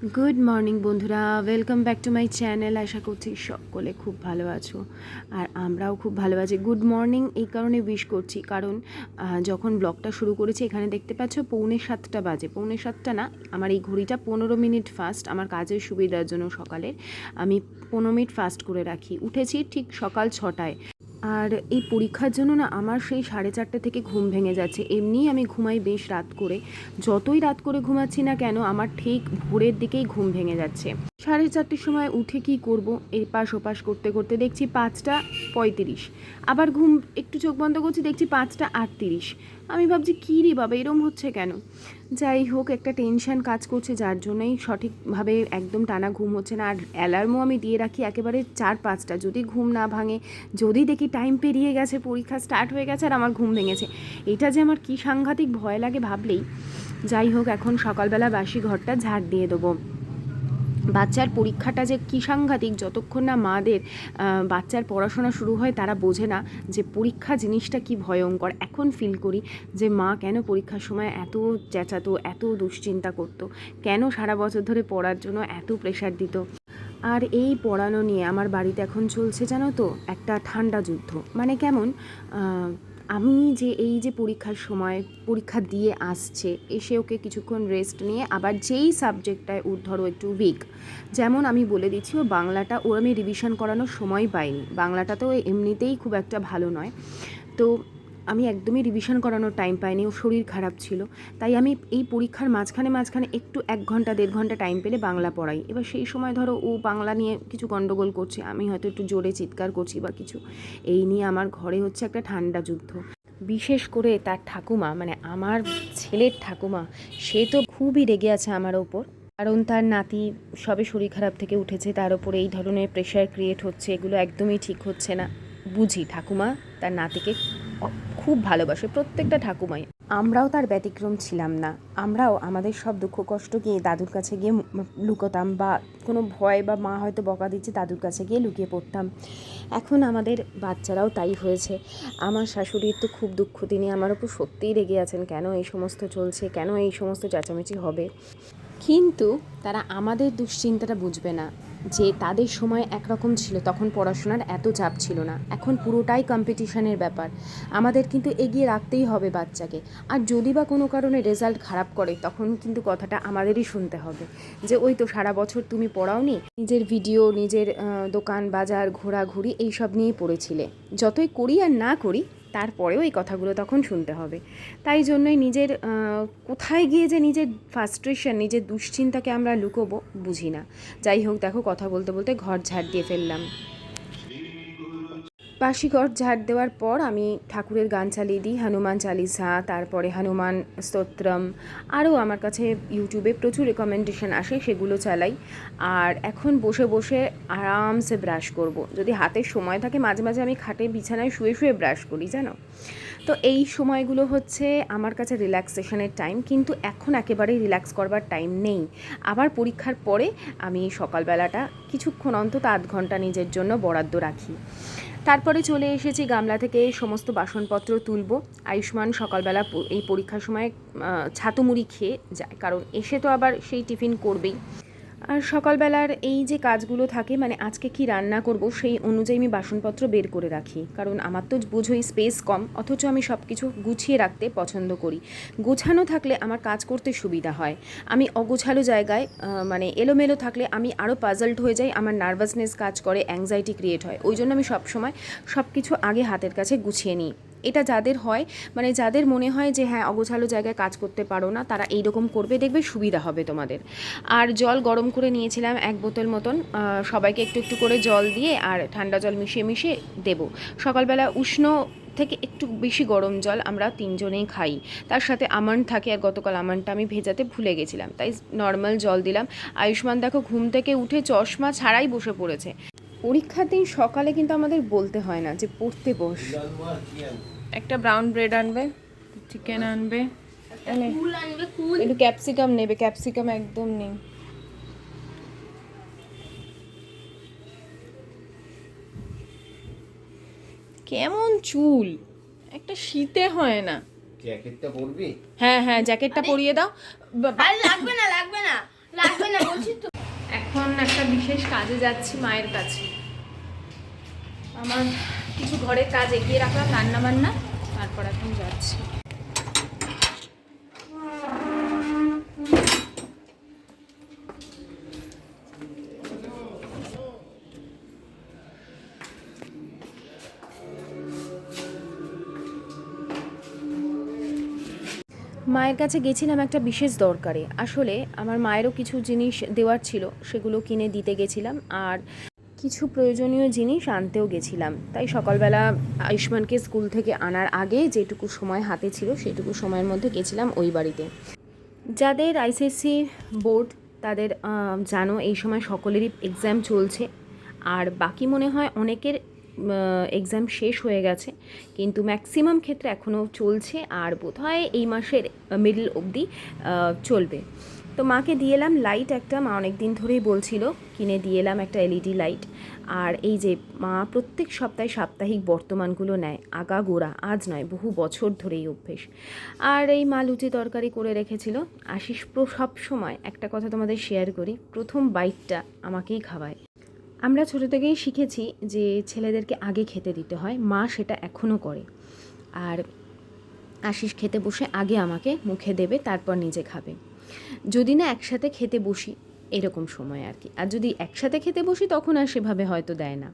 Good morning বন্ধুরা। Welcome back to my channel আশা করছি সকলে খুব ভালো আছো। আর আমরাও খুব ভালো আছি। গুড মর্নিং এই কারণে উইশ করছি। কারণ যখন ব্লগটা শুরু করেছি, এখানে দেখতে পাচ্ছ পৌনে সাতটা বাজে। পৌনে সাতটা না, আমার এই ঘড়িটা পনেরো মিনিট ফাস্ট আমার কাজের সুবিধার জন্য সকালের আমি পনেরো মিনিট ফাস্ট করে রাখি। উঠেছি ঠিক সকাল ছটায়। আর এই পরীক্ষার জন্য না আমার সেই সাড়ে চারটে থেকে ঘুম ভেঙে যাচ্ছে। এমনিই আমি ঘুমাই বেশ রাত করে। যতই রাত করে ঘুমাচ্ছি না কেন, আমার ঠিক ভোরের দিকেই ঘুম ভেঙে যাচ্ছে। সাড়ে চারটের সময় উঠে কি করব? এপাশ ওপাশ করতে করতে দেখছি পাঁচটা পঁয়ত্রিশ। আবার ঘুম, একটু চোখ বন্ধ করছি, দেখছি পাঁচটা আটত্রিশ। আমি ভাবছি, কী রে বাবা, এরম হচ্ছে কেন? যাই হোক, একটা টেনশান কাজ করছে যার জন্যই সঠিকভাবে একদম টানা ঘুম হচ্ছে না। আর অ্যালার্মও আমি দিয়ে রাখি একেবারে চার পাঁচটা। যদি ঘুম না ভাঙে, যদি দেখি টাইম পেরিয়ে গেছে, পরীক্ষা স্টার্ট হয়ে গেছে আর আমার ঘুম ভেঙেছে। এটা যে আমার কী সাংঘাতিক ভয় লাগে ভাবলেই। যাই হোক, এখন সকালবেলা বাসি ঘরটা ঝাড় দিয়ে দেবো। বাচ্চার পরীক্ষাটা যে কী সাংঘাতিক, যতক্ষণ না মাদের বাচ্চার পড়াশোনা শুরু হয় তারা বোঝে না যে পরীক্ষা জিনিসটা কি ভয়ঙ্কর। এখন ফিল করি যে মা কেন পরীক্ষার সময় এত চেঁচাতো, এত দুশ্চিন্তা করতো, কেন সারা বছর ধরে পড়ার জন্য এত প্রেশার দিত। আর এই পড়ানো নিয়ে আমার বাড়িতে এখন চলছে জানো তো একটা ঠান্ডা যুদ্ধ। মানে কেমন? আমি যে এই যে পরীক্ষার সময় পরীক্ষা দিয়ে আসছে, এসে ওকে কিছুক্ষণ রেস্ট নিয়ে আবার যেই সাবজেক্টটায় ওর ধরো একটু উইক যেমন আমি বলে দিচ্ছি ও বাংলাটা ওর আমি রিভিশন করানোর সময় পাইনি। বাংলাটা তো এমনিতেই খুব একটা ভালো নয়। তো আমি একদমই রিভিশন করানোর টাইম পাইনি, ও শরীর খারাপ ছিল। তাই আমি এই পরীক্ষার মাঝখানে মাঝখানে একটু এক ঘণ্টা, দেড় ঘণ্টা টাইম পেলে বাংলা পড়াই। এবার সেই সময় ধরো ও বাংলা নিয়ে কিছু গণ্ডগোল করছে, আমি হয়তো একটু জোরে চিৎকার করছি বা কিছু। এই নিয়ে আমার ঘরে হচ্ছে একটা ঠান্ডা যুদ্ধ। বিশেষ করে তার ঠাকুমা মানে আমার ছেলের ঠাকুমা, সে তো খুবই রেগে আছে আমার ওপর। কারণ তার নাতি সবে শরীর খারাপ থেকে উঠেছে, তার ওপর এই ধরনের প্রেশার ক্রিয়েট হচ্ছে, এগুলো একদমই ঠিক হচ্ছে না। বুঝি, ঠাকুমা তার নাতিকে খুব ভালোবাসে, প্রত্যেকটা ঠাকুমাই। আমরাও তার ব্যতিক্রম ছিলাম না। আমরাও আমাদের সব দুঃখ কষ্ট গিয়ে দাদুর কাছে গিয়ে লুকোতাম বা কোনো ভয় বা মা হয়তো বকা দিচ্ছে, দাদুর কাছে গিয়ে লুকিয়ে পড়তাম। এখন আমাদের বাচ্চারাও তাই হয়েছে। আমার শাশুড়ির তো খুব দুঃখ, তিনি আমার ওপর সত্যিই রেগে আছেন, কেন এই সমস্ত চলছে, কেন এই সমস্ত চেঁচামেচি হবে? কিন্তু তারা আমাদের দুশ্চিন্তাটা বুঝবে না। যে তাদের সময় একরকম ছিল, তখন পড়াশোনার এত চাপ ছিল না। এখন পুরোটাই কম্পিটিশনের ব্যাপার। আমাদের কিন্তু এগিয়ে রাখতেই হবে বাচ্চাকে। আর যদি বা কোনো কারণে রেজাল্ট খারাপ করে, তখন কিন্তু কথাটা আমাদেরই শুনতে হবে। যে ওই তো সারা বছর তুমি পড়াওনি, নিজের ভিডিও নিজের দোকান, বাজার, ঘোরাঘুরি, এইসব নিয়েই পড়েছিলে। যতই করি আর না করি তারপরেও এই কথাগুলো তখন শুনতে হবে। তাই জন্যই নিজের কোথায় গিয়ে যে নিজের ফ্রাস্ট্রেশন নিজের দুশ্চিন্তাকে আমরা লুকোবো, বুঝি না। যাই হোক, দেখো কথা বলতে বলতে ঘর ঝাড় দিয়ে ফেললাম। বাসি ঘর ঝাড় দেওয়ার পর আমি ঠাকুরের গান চালিয়ে দিই, হনুমান চালিসা, তারপরে হনুমান স্তোত্রম। আরও আমার কাছে ইউটিউবে প্রচুর রেকমেন্ডেশন আসে, সেগুলো চালাই। আর এখন বসে বসে আরামসে ব্রাশ করব। যদি হাতে সময় থাকে, মাঝে মাঝে আমি খাটে বিছানায় শুয়ে শুয়ে ব্রাশ করি, জানো? তো এই সময়গুলো হচ্ছে আমার কাছে রিল্যাক্সেশনের টাইম কিন্তু এখন একেবারেই রিল্যাক্স করবার টাইম নেই। আবার পরীক্ষার পরে আমি সকালবেলাটা কিছুক্ষণ অন্তত আধ ঘণ্টা নিজের জন্য বরাদ্দ রাখি। তারপরে চলে এসেছি গামলা থেকে সমস্ত বাসনপত্র তুলব। আয়ুষ্মান সকালবেলা এই পরীক্ষার সময় আহ, ছাতু মুড়ি খেয়ে যায়। কারণ এসে তো আবার সেই টিফিন করবেই। আর সকালবেলার এই যে কাজগুলো থাকে মানে আজকে কি রান্না করব সেই অনুযায়ী আমি বাসনপত্র বের করে রাখি। কারণ আমার তো বোঝোই স্পেস কম, অথচ আমি সব কিছু গুছিয়ে রাখতে পছন্দ করি। গোছানো থাকলে আমার কাজ করতে সুবিধা হয়। আমি অগোছালো জায়গায় মানে এলোমেলো থাকলে আমি আরও পাজলড হয়ে যাই, আমার নার্ভাসনেস কাজ করে অ্যাংজাইটি ক্রিয়েট হয়। ওই জন্য আমি সবসময় সব কিছু আগে হাতের কাছে গুছিয়ে নিই। এটা যাদের হয় মানে যাদের মনে হয় যে হ্যাঁ অগোছালো জায়গায় কাজ করতে পারো না, তারা এই রকম করবে, দেখবে সুবিধা হবে তোমাদের। আর জল গরম করে নিয়েছিলাম এক বোতল মতন সবাইকে একটু একটু করে জল দিয়ে আর ঠান্ডা জল মিশিয়ে মিশিয়ে দেবো। সকালবেলা উষ্ণ থেকে একটু বেশি গরম জল আমরা তিনজনেই খাই। তার সাথে আমন্ড থাকে আর গতকাল আমন্ডটা আমি ভেজাতে ভুলে গেছিলাম। তাই নর্মাল জল দিলাম। আয়ুষ্মান দেখো ঘুম থেকে উঠে চশমা ছাড়াই বসে পড়েছে। পরীক্ষার দিন সকালে কিন্তু আমাদের বলতে হয় না যে পড়তে বস। একটা ব্রাউন ব্রেড আনবে চিকেন আনবে এনে, কুল আনবে কুল। একটু ক্যাপসিকাম নেবে ক্যাপসিকাম একদম নেই। কেমন চুল? একটা শীতে হয় না। জ্যাকেটটা পরবি? হ্যাঁ হ্যাঁ জ্যাকেটটা পরিয়ে দাও। লাগবে না লাগবে না লাগবে না বলছি বিশেষ কাজে যাচ্ছি মায়ের কাছে। আমার কিছু ঘরের কাজ এগিয়ে রাখলাম রান্না বান্না তারপর এখন যাচ্ছি। মায়ের কাছে গেছিলাম একটা বিশেষ দরকারে। আসলে আমার মায়েরও কিছু জিনিস দেওয়ার ছিল, সেগুলো কিনে দিতে গেছিলাম আর কিছু প্রয়োজনীয় জিনিস আনতেও গেছিলাম। তাই সকালবেলা আয়ুষ্মানকে স্কুল থেকে আনার আগে যেটুকু সময় হাতে ছিল, সেটুকু সময়ের মধ্যে গেছিলাম ওই বাড়িতে। যাদের আইসিএসসি বোর্ড, তাদের জানো এই সময় সকলেরই এক্সাম চলছে। আর বাকি মনে হয় অনেকের এক্সাম শেষ হয়ে গেছে, কিন্তু ম্যাক্সিমাম ক্ষেত্রে এখনও চলছে আর বোধহয় এই মাসের মিডল অবধি চলবে। তো মাকে দিয়ে এলাম লাইট একটা, মা অনেক দিন ধরেই বলছিল, কিনে দিয়ে এলাম একটা এলইডি লাইট আর এই যে মা প্রত্যেক সপ্তাহে সাপ্তাহিক বর্তমানগুলো নেয়, আগা গোড়া, আজ নয়, বহু বছর ধরেই অভ্যেস। আর এই মা লুচি তরকারি করে রেখেছিল। আশিস সব সময় একটা কথা তোমাদের শেয়ার করি, প্রথম বাইটটা আমাকেই খাওয়ায়। আমরা ছোটো থেকেই শিখেছি যে ছেলেদেরকে আগে খেতে দিতে হয়, মা সেটা এখনও করে। আর আশিস খেতে বসে আগে আমাকে মুখে দেবে, তারপর নিজে খাবে। যদি না একসাথে খেতে বসি, এরকম সময় আর কি। আর যদি একসাথে খেতে বসি, তখন আর সেভাবে হয়তো দেয় না।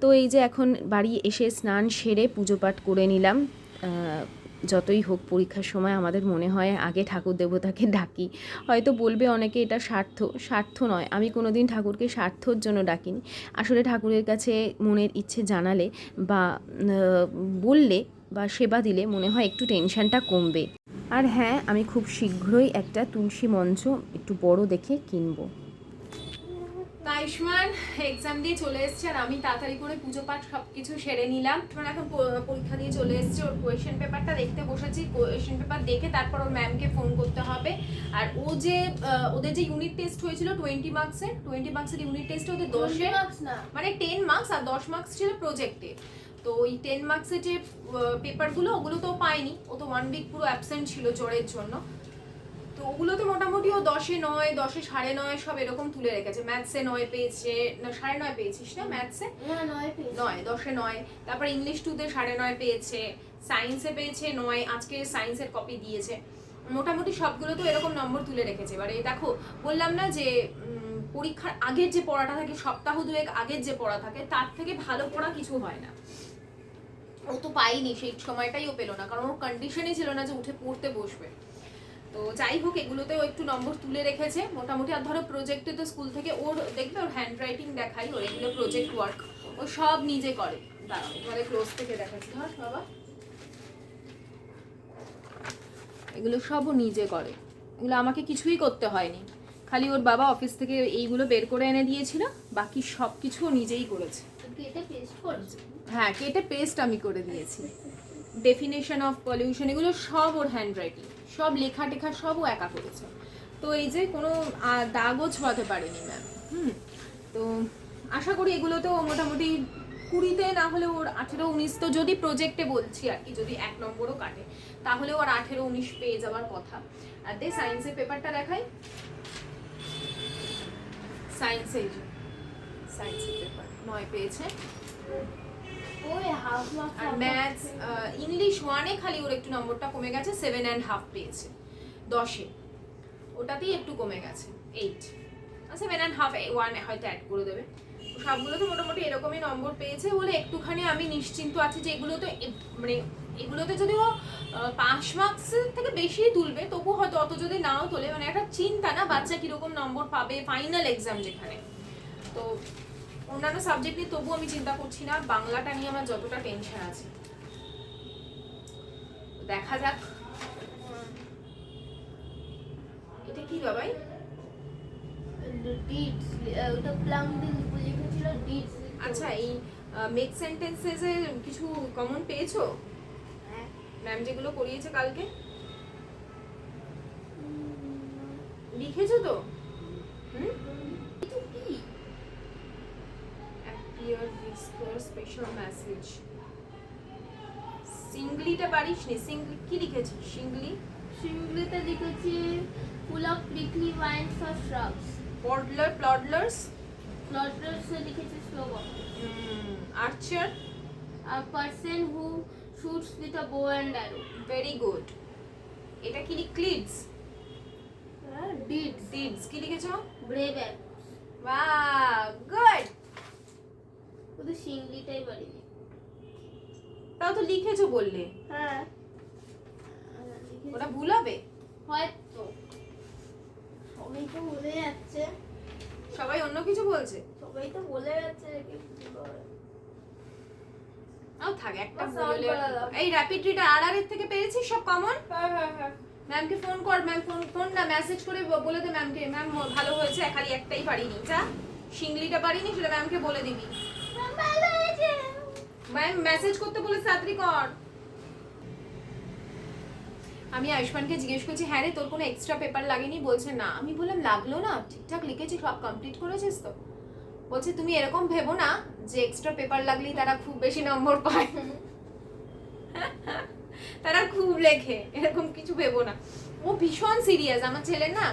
তো এই যে এখন বাড়ি এসে স্নান সেরে পুজো পাঠ করে নিলাম। যতই হোক পরীক্ষার সময় আমাদের মনে হয় আগে ঠাকুর দেবতাকে ডাকি। হয়তো বলবে অনেকে এটা স্বার্থ স্বার্থ নয়। আমি কোনো দিন ঠাকুরকে স্বার্থর জন্য ডাকিনি। আসলে ঠাকুরের কাছে মনের ইচ্ছে জানালে বা বললে বা সেবা দিলে মনে হয় একটু টেনশনটা কমবে। আর হ্যাঁ আমি খুব শীঘ্রই একটা তুলসী মঞ্চ একটু বড় দেখে কিনবো। আয়ুষ্মান এক্সাম দিয়ে চলে এসছে আর আমি তাড়াতাড়ি করে পুজো পাঠ সব কিছু সেরে নিলাম। মানে এখন পরীক্ষা দিয়ে চলে এসছে ওর কোয়েশ্চেন পেপারটা দেখতে বসেছি। কোয়েশ্চেন পেপার দেখে তারপর ওর ম্যামকে ফোন করতে হবে। আর ও যে ওদের যে ইউনিট টেস্ট হয়েছিল টোয়েন্টি মার্কসের টোয়েন্টি মার্কসের ইউনিট টেস্ট ওদের দশে না? মানে টেন মার্কস আর দশ মার্কস ছিল প্রজেক্টে তো ওই টেন মার্কসের যে পেপারগুলো ওগুলো তো পায়নি। ও তো ওয়ান উইক পুরো অ্যাবসেন্ট ছিল জ্বরের জন্য। তো ওগুলোতে মোটামুটি ও দশে নয় দশে সাড়ে নয় সব এরকম তুলে রেখেছে। ম্যাথসে নয় পেয়েছে না সাড়ে নয় পেয়েছিস না ম্যাথসে? নয় দশে নয়। তারপর ইংলিশ টুতে সাড়ে নয় পেয়েছে সায়েন্সে পেয়েছে নয় আজকে সায়েন্সের কপি দিয়েছে। মোটামুটি সবগুলো তো এরকম নম্বর তুলে রেখেছে। এবারে দেখো বললাম না যে পরীক্ষার আগের যে পড়াটা থাকে সপ্তাহ দুয়েক আগের যে পড়া থাকে তার থেকে ভালো পড়া কিছু হয় না। ও তো পাইনি সেই সময়টাই ও পেল না কারণ ওর কন্ডিশনই ছিল না যে উঠে পড়তে বসবে। তো যাই হোক এগুলোতেও একটু নম্বর তুলে রেখেছে। মোটামুটি আর ধরো প্রজেক্টে তো স্কুল থেকে ওর দেখবে ওর হ্যান্ড রাইটিং দেখাই ওর এগুলো প্রজেক্ট ওয়ার্ক ও সব নিজে করে। দাঁড়াও তোমাদের ক্লোজ থেকে দেখাচ্ছি। ধর বাবা। এগুলো সব ও নিজে করে। এগুলো আমাকে কিছুই করতে হয়নি। খালি ওর বাবা অফিস থেকে এইগুলো বের করে এনে দিয়েছিল বাকি সব কিছু নিজেই করেছি। হ্যাঁ কেটে পেস্ট আমি করে দিয়েছি। ডেফিনেশন অফ পলিউশন এগুলো সব ওর হ্যান্ড রাইটিং সব লেখা টেখা সব ও একা করেছে। তো এই যে কোনো দাগও ছোঁয়াতে পারেনি ম্যাম হুম? তো আশা করি এগুলোতেও মোটামুটি কুড়িতে না হলে ওর আঠেরো উনিশ, তো যদি প্রজেক্টে বলছি আর কি, যদি এক নম্বরও কাটে তাহলে ওর আঠেরো উনিশ পেয়ে যাওয়ার কথা। আর দে সায়েন্সের পেপারটা দেখাই। সায়েন্সের সায়েন্সের পেপার নয় পেয়েছে। আর ম্যাথস ইংলিশ ওয়ানে খালি ওর একটু নম্বরটা কমে গেছে সেভেন অ্যান্ড হাফ পেয়েছে। দশে। ওটাতেই একটু কমে গেছে eight seven and half one হয়তো অ্যাড করে দেবে। সবগুলোতে মোটামুটি এরকমই নম্বর পেয়েছে বলে একটুখানি আমি নিশ্চিন্ত আছি যে এগুলো তো মানে এগুলোতে যদি ও পাঁচ মার্কস থেকে বেশি তুলবে তবু হয়তো অত যদি নাও তোলে মানে একটা চিন্তা না বাচ্চা কীরকম নম্বর পাবে ফাইনাল এক্সাম যেখানে। তো অন্যান্য সাবজেক্ট নিয়ে তবু আমি চিন্তা করছি না। বাংলাটা নিয়ে আমার যতটা টেনশন আছে। দেখা যাক। এটা কি বাবাই ডিটস ওটা প্লাম লিখেছিল ডিটস আচ্ছা এই মেক সেন্টেন্সেস এর কিছু কমন পেয়েছ? হ্যাঁ। ম্যাম যেগুলো করিয়েছে কালকে? লিখেছো তো হুম এটা কি ডিসক্লোজ স্পেশাল মেসেজ সিঙ্গলিটা পারিস নি? সিঙ্গলি কি লিখেছিস? সিঙ্গলি? সিংলিতে লিখেছি full of prickly vines for shrubs পডলার প্লডলার্স স্লটার্সে লিখেছে slow archer a person who shoots with a bow and arrow. Very good এটা কি ক্লিডস deeds. ডিডস কি লিখেছো? Brave act বাহ গুড শুধু সিংলিটাই পারিনি তাও তো লিখেছো বললে। হ্যাঁ। ওটা ভুল হবে হয়তো। সবাই তো বলে যাচ্ছে। সবাই অন্য কিছু বলছে? সবাই তো বলে যাচ্ছে। আও থাক একটা বলা। এই র্যাপিড রিডার আর আর থেকে পেয়েছিস সব কমন হ্যাঁ হ্যাঁ হ্যাঁ। ম্যামকে ফোন কর ম্যাম ফোন ফোন না মেসেজ করে বলে দে ম্যামকে ম্যাম ভালো হয়েছে খালি একটাই পারিনি যা সিংলিটা পারিনি সেটা ম্যামকে বলে দিবি। ম্যাম মেসেজ করতে বলে কর। আমি আয়ুষ্মানকে জিজ্ঞেস করছি হ্যাঁ রে, তোর কোনো এক্সট্রা পেপার লাগেনি? বলছে, না। আমি বললাম, লাগল না। ঠিকঠাক লিখেছি, সব কমপ্লিট করেছিস তো। বলছে, তুমি এরকম ভেবো না যে এক্সট্রা পেপার লাগলেই তারা খুব বেশি নম্বর পায়। তারা খুব লেখে, এরকম কিছু ভেবো না। ও ভীষণ সিরিয়াস আমার ছেলে না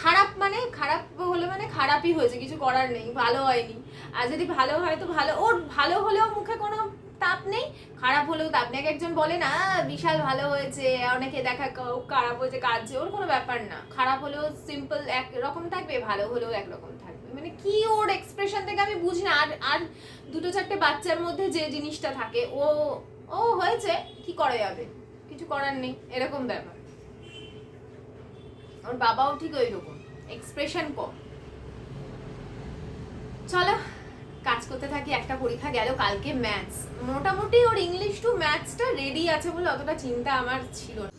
খারাপ মানে খারাপ হলে মানে খারাপই হয়েছে, কিছু করার নেই, ভালো হয়নি। আর যদি ভালো হয় তো ভালো, ওর ভালো হলেও মুখে কোনো তাপ নেই, খারাপ হলেও তাপ নেই। একজন বলে না, বিশাল ভালো হয়েছে, অনেকে দেখা খারাপ হয়েছে, কাঁদছে, ওর কোনো ব্যাপার না। খারাপ হলেও সিম্পল এক রকম থাকবে, ভালো হলেও একরকম থাকবে। মানে কি ওর এক্সপ্রেশন থেকে আমি বুঝি না। আর আর দুটো চারটে বাচ্চার মধ্যে যে জিনিসটা থাকে, ও ও হয়েছে, কি করা যাবে? কিছু করার নেই, এরকম ব্যাপার। ওর বাবাও ঠিক ওই রকম এক্সপ্রেশন কম। চলো, কাজ করতে থাকি, একটা পরীক্ষা গেল, কালকে ম্যাথস মোটামুটি ওর ইংলিশ টু ম্যাথসটা রেডি আছে বলে অতটা চিন্তা আমার ছিল না।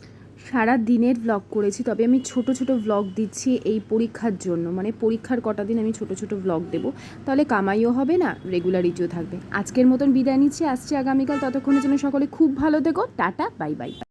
সারা দিনের ব্লগ করেছি, তবে আমি ছোট ছোট ব্লগ দিচ্ছি এই পরীক্ষার জন্য। মানে পরীক্ষার কটা দিন আমি ছোট ছোট ব্লগ দেবো। তাহলে কামাইও হবে না রেগুলারিটিও থাকবে। আজকের মতন বিদায় নিচ্ছি, আসছি আগামীকাল। ততক্ষণের জন্য সকলে খুব ভালো থেকো। Tata bye bye